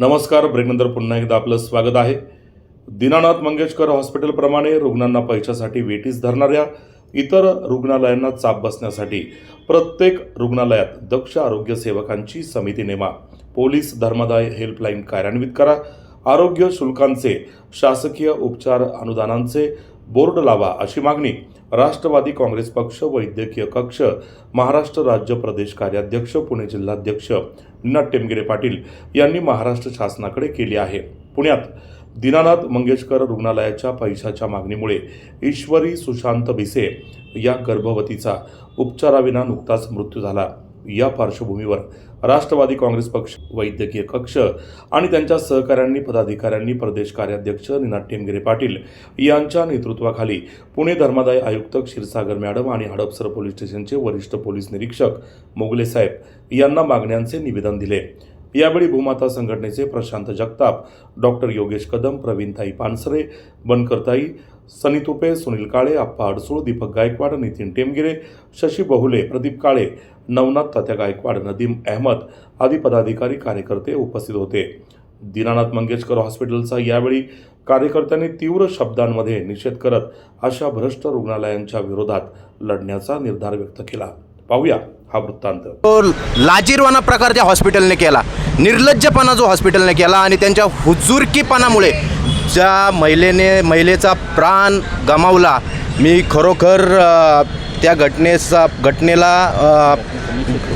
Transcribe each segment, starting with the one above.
नमस्कार ब्रेकनंतर पुन्हा एकदा आपलं स्वागत आहे. दीनानाथ मंगेशकर हॉस्पिटलप्रमाणे रुग्णांना पैशासाठी वेटीस धरणाऱ्या इतर रुग्णालयांना चाप बसण्यासाठी प्रत्येक रुग्णालयात दक्ष आरोग्य सेवकांची समिती नेमा. पोलीस धर्मदाय हेल्पलाईन कार्यान्वित करा. आरोग्य शुल्कांचे शासकीय उपचार अनुदानांचे बोर्ड लावा अशी मागणी राष्ट्रवादी काँग्रेस पक्ष वैद्यकीय कक्ष महाराष्ट्र राज्य प्रदेश कार्याध्यक्ष पुणे जिल्हाध्यक्ष टेमगिरे पाटील यांनी महाराष्ट्र शासनाकडे केली आहे. पुण्यात दीनानाथ मंगेशकर रुग्णालयाच्या पैशाच्या मागणीमुळे ईश्वरी सुशांत भिसे या गर्भवतीचा उपचाराविना नुकताच मृत्यू झाला. या पार्श्वभूमीवर राष्ट्रवादी काँग्रेस पक्ष वैद्यकीय कक्ष आणि त्यांच्या सहकाऱ्यांनी पदाधिकाऱ्यांनी प्रदेश कार्याध्यक्ष निनाद टेमगिरे पाटील यांच्या नेतृत्वाखाली पुणे धर्मादाय आयुक्त क्षीरसागर मॅडम आणि हडपसर पोलीस स्टेशनचे वरिष्ठ पोलीस निरीक्षक मोगले साहेब यांना मागण्यांचे निवेदन दिले. यावेळी भूमाता संघटनेचे प्रशांत जगताप डॉक्टर योगेश कदम प्रवीणताई पानसरे बनकरताई सनी तुपे सुनील काळे आप्पा अडसूळ दीपक गायकवाड नितीन टेमगिरे शशी बहुले प्रदीप काळे नवनाथ तात्या गायकवाड नदीम अहमद आदी पदाधिकारी कार्यकर्ते उपस्थित होते. दीनानाथ मंगेशकर हॉस्पिटलचा यावेळी कार्यकर्त्यांनी तीव्र शब्दांमध्ये निषेध करत अशा भ्रष्ट रुग्णालयांच्या विरोधात लढण्याचा निर्धार व्यक्त केला. पाहूया हा वृत्तांत. तो लाजीरवाना प्रकार ज्या हॉस्पिटलने केला. निर्लज्जपणा जो हॉस्पिटलने केला आणि त्यांच्या हुजूरकीपणामुळे ज्या महिलेने महिलेचा प्राण गमावला मी खरोखर त्या घटनेचा घटनेला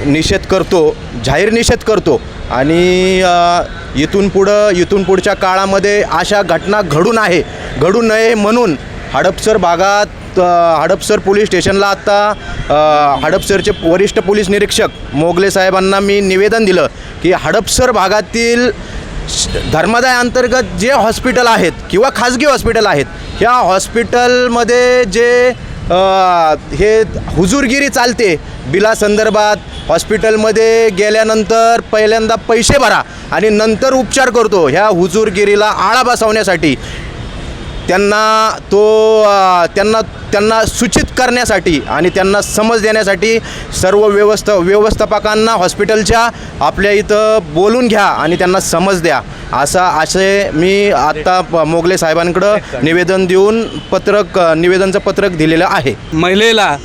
निषेध करतो जाहीर निषेध करतो. आणि इथून पुढं इथून पुढच्या काळामध्ये अशा घटना घडून आहे. घडू नये म्हणून हडपसर भागात हडपसर पोलीस स्टेशनला आत्ता हडपसरचे वरिष्ठ पोलीस निरीक्षक मोगले साहेबांना मी निवेदन दिलं की हडपसर भागातील धर्मादाय अंतर्गत जे हॉस्पिटल आहेत किंवा खाजगी हॉस्पिटल आहेत ह्या हॉस्पिटलमध्ये जे हे हुजूरगिरी चालते. बिलासंदर्भात हॉस्पिटलमध्ये गेल्यानंतर पहिल्यांदा पैसे भरा आणि नंतर उपचार करतो. ह्या हुजूरगिरीला आळा बसवण्यासाठी त्यांना तो त्यांना त्यांना सूचित करण्यासाठी आणि त्यांना समज देण्यासाठी सर्व व्यवस्थ व्यवस्थापकांना हॉस्पिटलच्या आपल्या इथं बोलून घ्या आणि त्यांना समज द्या. असा असे मी आत्ता मोगले साहेबांकडं निवेदन देऊन पत्रक निवेदनचं पत्रक दिलेलं आहे. महिलेला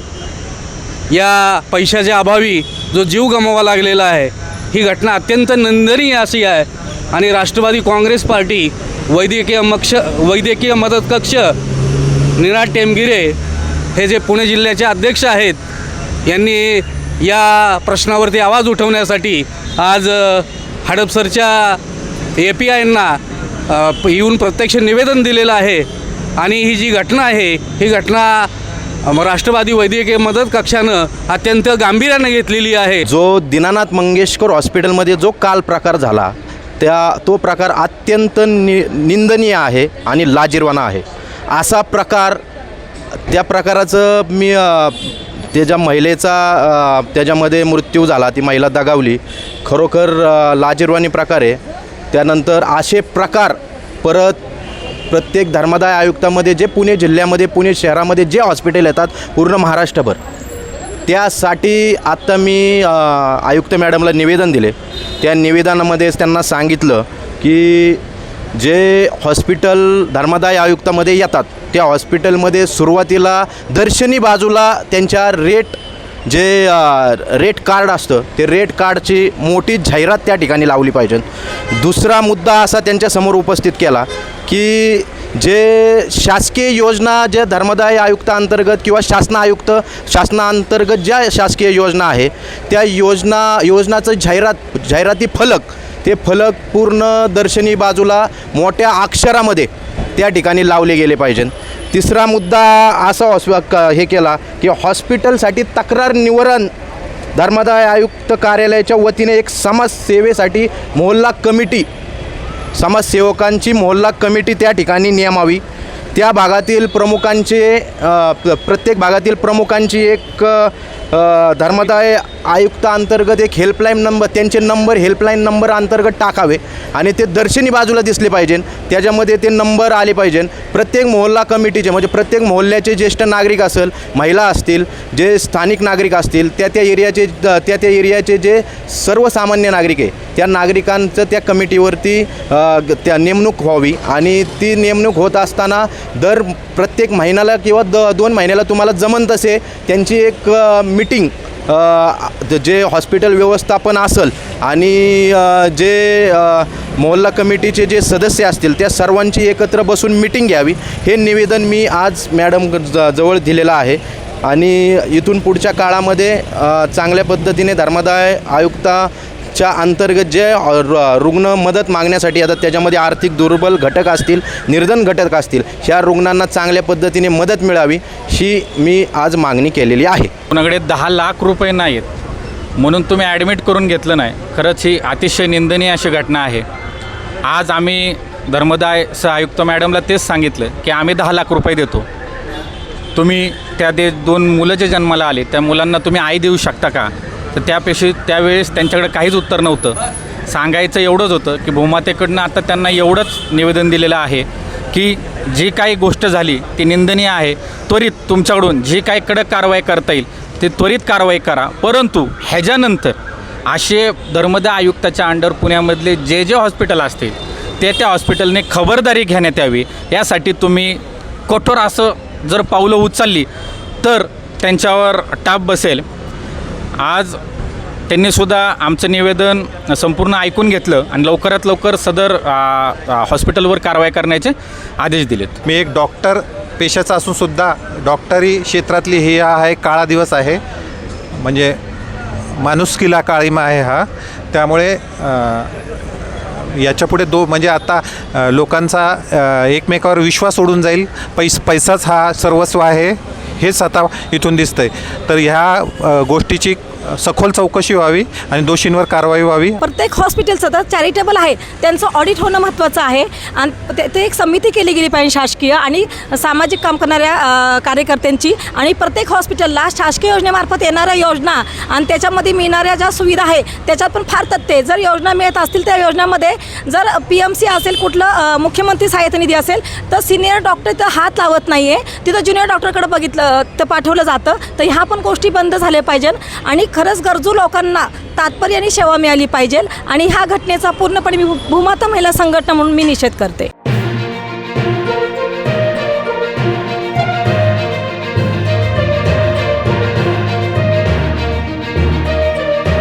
या पैशाच्या अभावी जो जीव गमावा लागलेला आहे ही घटना अत्यंत निंदनीय अशी आहे. आणि राष्ट्रवादी काँग्रेस पार्टी वैद्यकीय मक्ष वैद्यकीय मदत कक्ष निराट टेमगिरे हे जे पुणे जिल्ह्याचे अध्यक्ष आहेत यांनी या प्रश्नावरती आवाज उठवण्यासाठी आज हडपसरच्या ए पी आयना येऊन प्रत्यक्ष निवेदन दिलेलं आहे. आणि ही जी घटना आहे ही घटना राष्ट्रवादी वैद्यकीय मदत कक्षानं अत्यंत गांभीर्यानं घेतलेली आहे. जो दीनानाथ मंगेशकर हॉस्पिटलमध्ये जो काल प्रकार झाला त्या तो प्रकार अत्यंत नि निंदनीय आहे आणि लाजीरवाना आहे. असा प्रकार त्या प्रकाराचं मी त्याच्या महिलेचा त्याच्यामध्ये मृत्यू झाला ती महिला दगावली खरोखर लाजिरवाणी लाजीरवाणी प्रकार आहे. त्यानंतर असे प्रकार परत प्रत्येक धर्मादाय आयुक्तामध्ये जे पुणे जिल्ह्यामध्ये पुणे शहरामध्ये जे हॉस्पिटल येतात पूर्ण महाराष्ट्रभर. त्यासाठी आत्ता मी आयुक्त मॅडमला निवेदन दिले. त्या निवेदनामध्येच त्यांना सांगितलं की जे हॉस्पिटल धर्मादाय आयुक्तामध्ये येतात त्या हॉस्पिटलमध्ये सुरुवातीला दर्शनी बाजूला त्यांच्या रेट जे रेट कार्ड असतं ते रेट कार्डची मोठी जाहिरात त्या ठिकाणी लावली पाहिजे. दुसरा मुद्दा असा त्यांच्यासमोर उपस्थित केला की जे शासकीय योजना जे धर्मदाय आयुक्तांतर्गत किंवा शासन आयुक्त शासनाअंतर्गत ज्या शासकीय योजना आहे त्या योजना योजनाचं जाहिरात जाहिराती फलक ते फलक पूर्ण दर्शनी बाजूला मोठ्या अक्षरामध्ये त्या ठिकाणी लावले गेले पाहिजेत. तिसरा मुद्दा असा हॉस्प क- हे केला की हॉस्पिटलसाठी तक्रार निवारण धर्मादाय आयुक्त कार्यालयाच्या वतीने एक समाजसेवेसाठी मोहल्ला कमिटी समाजसेवकांची मोहल्ला कमिटी त्या ठिकाणी नियमावी. त्या भागातील प्रमुखांचे प्रत्येक भागातील प्रमुखांची एक धर्मदाय आयुक्त अंतर्गत एक हेल्पलाईन नंबर त्यांचे नंबर हेल्पलाईन नंबर अंतर्गत टाकावे आणि ते दर्शनी बाजूला दिसले पाहिजे. त्याच्यामध्ये ते नंबर आले पाहिजे. प्रत्येक मोहल्ला कमिटीचे म्हणजे प्रत्येक मोहल्ल्याचे ज्येष्ठ नागरिक असेल महिला असतील जे स्थानिक नागरिक असतील त्या त्या एरियाचे त्या त्या एरियाचे जे सर्वसामान्य नागरिक आहे त्या नागरिकांचं त्या कमिटीवरती त्या नेमणूक व्हावी आणि ती नेमणूक होत असताना दर प्र प्रत्येक महिन्याला किंवा द दोन महिन्याला तुम्हाला जमन तसे त्यांची एक मिटिंग जे हॉस्पिटल व्यवस्थापन असेल आणि जे मोहल्ला कमिटीचे जे सदस्य असतील त्या सर्वांची एकत्र बसून मिटिंग घ्यावी. हे निवेदन मी आज मॅडम ज- जवळ दिलेलं आहे. आणि इथून पुढच्या काळामध्ये चांगल्या पद्धतीने धर्मदाय च्या अंतर्गत जे रु- रुग्ण मदत मागण्यासाठी येतात त्याच्यामध्ये आर्थिक दुर्बल घटक असतील निर्धन घटक असतील ह्या रुग्णांना चांगल्या पद्धतीने मदत मिळावी ही मी आज मागणी केलेली आहे. कोणाकडे दहा लाख रुपये नाहीत. म्हणून तुम्ही ॲडमिट करून घेतलं नाही. खरंच ही अतिशय निंदनीय अशी घटना आहे. आज आम्ही धर्मदाय स आयुक्त मॅडमला तेच सांगितलं की आम्ही दहा लाख रुपये देतो. तुम्ही त्या दे दोन मुलं जे जन्माला आले त्या मुलांना तुम्ही आई देऊ शकता का? तर त्यापेक्षा त्यावेळेस त्यांच्याकडे काहीच उत्तर नव्हतं. सांगायचं एवढंच होतं की भूमातेकडनं आता त्यांना एवढंच निवेदन दिलेलं आहे की जी काही गोष्ट झाली ती निंदनीय आहे त्वरित तुमच्याकडून जी काही कडक कारवाई करता येईल ते त्वरित कारवाई करा. परंतु ह्याच्यानंतर असे धर्मदा आयुक्ताच्या अंडर पुण्यामधले जे जे हॉस्पिटल असतील ते त्या हॉस्पिटलने खबरदारी घेण्यात यावी. यासाठी तुम्ही कठोर असं जर पावलं उचलली तर त्यांच्यावर टाप बसेल. आज त्यांनीसुद्धा आमचं निवेदन संपूर्ण ऐकून घेतलं आणि लवकरात लवकर सदर हॉस्पिटलवर कारवाई करण्याचे आदेश दिलेत. मी एक डॉक्टर पेशाचा असूनसुद्धा डॉक्टरी क्षेत्रातली हे हा एक काळा दिवस आहे. म्हणजे माणुसकीला काळीमा आहे हा. त्यामुळे याच्यापुढे दो म्हणजे आता लोकांचा एकमेकावर विश्वास उडून जाईल. पैस पैसाच हा सर्वस्व आहे. हेच आता इथून दिसतंय. तर ह्या गोष्टीची सखोल चौकशी व्हावी आणि दोषींवर कारवाई व्हावी. प्रत्येक हॉस्पिटलचं तर चॅरिटेबल आहे. त्यांचं ऑडिट होणं महत्त्वाचं आहे. आणि ते ते एक समिती केली गेली पाहिजे शासकीय आणि सामाजिक काम करणाऱ्या कार्यकर्त्यांची. आणि प्रत्येक हॉस्पिटलला शासकीय योजनेमार्फत येणाऱ्या योजना आणि त्याच्यामध्ये मिळणाऱ्या ज्या सुविधा आहे त्याच्यात पण फार तथ्य जर योजना मिळत असतील त्या योजनामध्ये जर पी एम सी असेल कुठलं मुख्यमंत्री सहाय्यता निधी असेल तर सिनियर डॉक्टर तर हात लावत नाही आहे तिथं ज्युनियर डॉक्टरकडे बघितलं तर पाठवलं जातं तर ह्या पण गोष्टी बंद झाल्या पाहिजे आणि खरंच गरजू लोकांना तात्पर्याने सेवा मिळाली पाहिजे आणि ह्या घटनेचा पूर्णपणे मी भू- भूमाता महिला संघटना म्हणून मी निषेध करते.